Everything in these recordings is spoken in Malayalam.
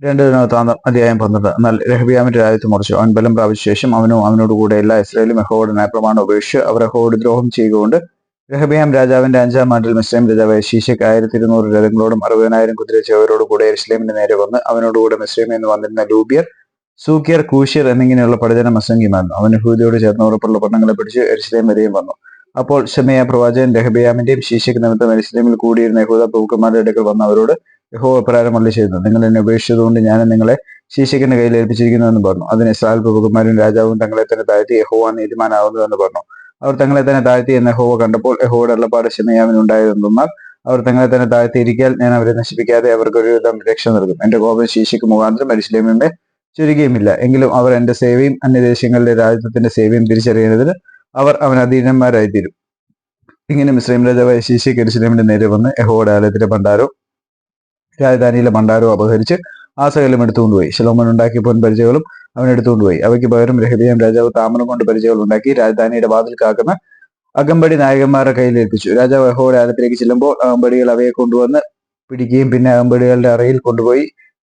രണ്ട് അധ്യായം പന്ത്രണ്ട്. എന്നാൽ രഹബിയാമിന്റെ രാജ്യത്ത് മുറിച്ചു അവൻ ബലം പ്രാപിച്ച ശേഷം അവനും അവനോട് കൂടെ എല്ലാ ഇസ്രായേലും യഹോവയുടെ ന്യായപ്രമാണം ഉപേക്ഷിച്ച് അവർ യഹോവയോട് ദ്രോഹം ചെയ്യുകൊണ്ട് രഹബിയാം രാജാവിന്റെ അഞ്ചാം ആണ്ടിൽ മിസ്ലൈം രാജാവായ ശീശയ്ക്ക് ആയിരത്തി ഇരുന്നൂറ് രഥങ്ങളോടും അറുപതിനായിരം കുതിരച്ചവരോട് കൂടെ ഇസ്ലേമിന്റെ നേരെ വന്ന് അവനോടുകൂടെ മിസ്ലൈം എന്ന് വന്നിരുന്ന ലൂബിയർ സൂക്കിയർ കൂഷ്യർ എന്നിങ്ങനെയുള്ള പഠിതന അസംഖ്യമായിരുന്നു അവൻ ഹൂദിയോട് ചേർന്ന് ഉറപ്പുള്ള പട്ടണങ്ങളെ പിടിച്ച് എരിസ്ലേം വരെയും വന്നു. അപ്പോൾ ഷമയ പ്രവാചകൻ രഹബിയാമിന്റെയും ശീശയ്ക്ക് നിമിത്തം എരിസ്ലേമിൽ കൂടിയിരുന്ന യഹൂദ പ്രഭുക്കന്മാരുടെ അടുക്കൽ വന്ന് അവരോട് യഹോവ പ്രകാരം അള്ളി ചെയ്യുന്നു. നിങ്ങൾ എന്നെ ഉപേക്ഷിച്ചതുകൊണ്ട് ഞാൻ നിങ്ങളെ ശീശിക്കുന്ന കയ്യിൽ ഏൽപ്പിച്ചിരിക്കുന്നു എന്ന് പറഞ്ഞു. അതിന് ഇസ്രായേൽ പ്രഭുകുമാരും രാജാവും തങ്ങളെ തന്നെ താഴ്ത്തി യഹോവ നീതിമാനാകുന്നു എന്ന് പറഞ്ഞു. അവർ തങ്ങളെ തന്നെ താഴ്ത്തി എന്ന് യഹോവ കണ്ടപ്പോൾ യഹോയുടെ അള്ളപ്പാട് ഷമയാവിനുണ്ടായതെന്നാൽ അവർ തങ്ങളെ തന്നെ താഴ്ത്തിയിരിക്കാൻ ഞാൻ അവരെ നശിപ്പിക്കാതെ അവർക്ക് ഒരു വിധം രക്ഷ നൽകും. എന്റെ കോപം ശീശിക്ക് മുഖാന്തരം അരിശിലേമിന്റെ ചുരുക്കിയുമില്ല എങ്കിലും അവർ എന്റെ സേവയും അന്യദേശങ്ങളിലെ രാജ്യത്തിന്റെ സേവയും തിരിച്ചറിയുന്നതിന് അവർ അവൻ അധീനന്മാരായിത്തീരും. ഇങ്ങനെ മുസ്ലിം രാജാവായ ശീശി എരിശിലേമിന്റെ നേരെ വന്ന് യഹോയുടെ ആലയത്തിന്റെ ഭണ്ഡാരവും രാജധാനിയിലെ ഭണ്ഡാരവും അപഹരിച്ച് സകലം എടുത്തുകൊണ്ടുപോയി. ശലോമൻ ഉണ്ടാക്കിയ പൊൻ പരിചയങ്ങളും അവൻ എടുത്തുകൊണ്ടുപോയി. അവയ്ക്ക് പകരം രഹബിയാം രാജാവ് താമരം കൊണ്ട് പരിചയങ്ങൾ ഉണ്ടാക്കി രാജധാനിയുടെ വാതിൽ കാക്കുന്ന അകമ്പടി നായകന്മാരുടെ കയ്യിൽ ഏൽപ്പിച്ചു. രാജാവ് യഹോവയുടെ ആലത്തിലേക്ക് ചെല്ലുമ്പോൾ അകമ്പടികൾ അവയെ കൊണ്ടുവന്ന് പിടിക്കുകയും പിന്നെ അകമ്പടികളുടെ അറയിൽ കൊണ്ടുപോയി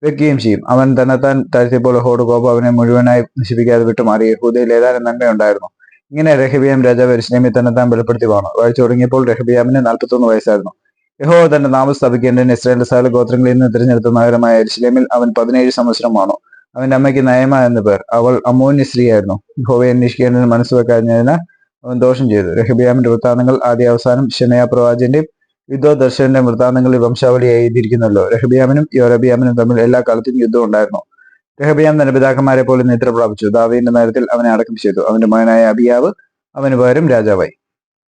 വെക്കുകയും ചെയ്യും. അവൻ തന്നെത്താൻ താഴ്ത്തിയപ്പോൾ യഹോയുടെ കോപം അവനെ മുഴുവനായി നശിപ്പിക്കാതെ വിട്ടുമാറി. യഹൂദയിൽ ഏതാനും നന്മയുണ്ടായിരുന്നു. ഇങ്ങനെ രഹബിയാം രാജാവ് തന്നെ തന്നെത്താൻ ബലപ്പെടുത്തി വാണു വായിച്ചു തുടങ്ങിയപ്പോൾ രഹബിയാമിന് നാൽപ്പത്തൊന്ന് വയസ്സായിരുന്നു. യഹോവ തന്റെ നാമം സ്ഥാപിക്കേണ്ടതിന് ഇസ്രായേൽ സകല ഗോത്രങ്ങളിൽ നിന്ന് തിരഞ്ഞെടുത്ത നഗരമായ എരിശിലേമിൽ അവൻ പതിനേഴ് സംവത്സരമാണോ? അവന്റെ അമ്മയ്ക്ക് നയമ എന്ന പേർ. അവൾ അമോന്യ സ്ത്രീയായിരുന്നു. യഹോവയെ അന്വേഷിക്കേണ്ടതിന് മനസ്സ് വെക്കാഞ്ഞതിന് അവൻ ദോഷം ചെയ്തു. രഹബിയാമിന്റെ വൃത്താന്തങ്ങൾ ആദ്യ അവസാനം ഷെനയ പ്രവാചന്റെയും യുദ്ധോ ദർശന്റെ വൃത്താന്തങ്ങളിൽ വംശാവലിയായി എഴുതിയിരിക്കുന്നല്ലോ രഹബിയാമിനും യോരബിയാമിനും തമ്മിൽ എല്ലാ കാലത്തും യുദ്ധം ഉണ്ടായിരുന്നു. രഹബിയാം തന്റെ പിതാക്കന്മാരെ പോലെ നിദ്ര പ്രാപിച്ചു. നേരത്തിൽ അവനെ അടക്കം ചെയ്തു. അവന്റെ മകനായ അബിയാവ് അവന് പകരം രാജാവായി.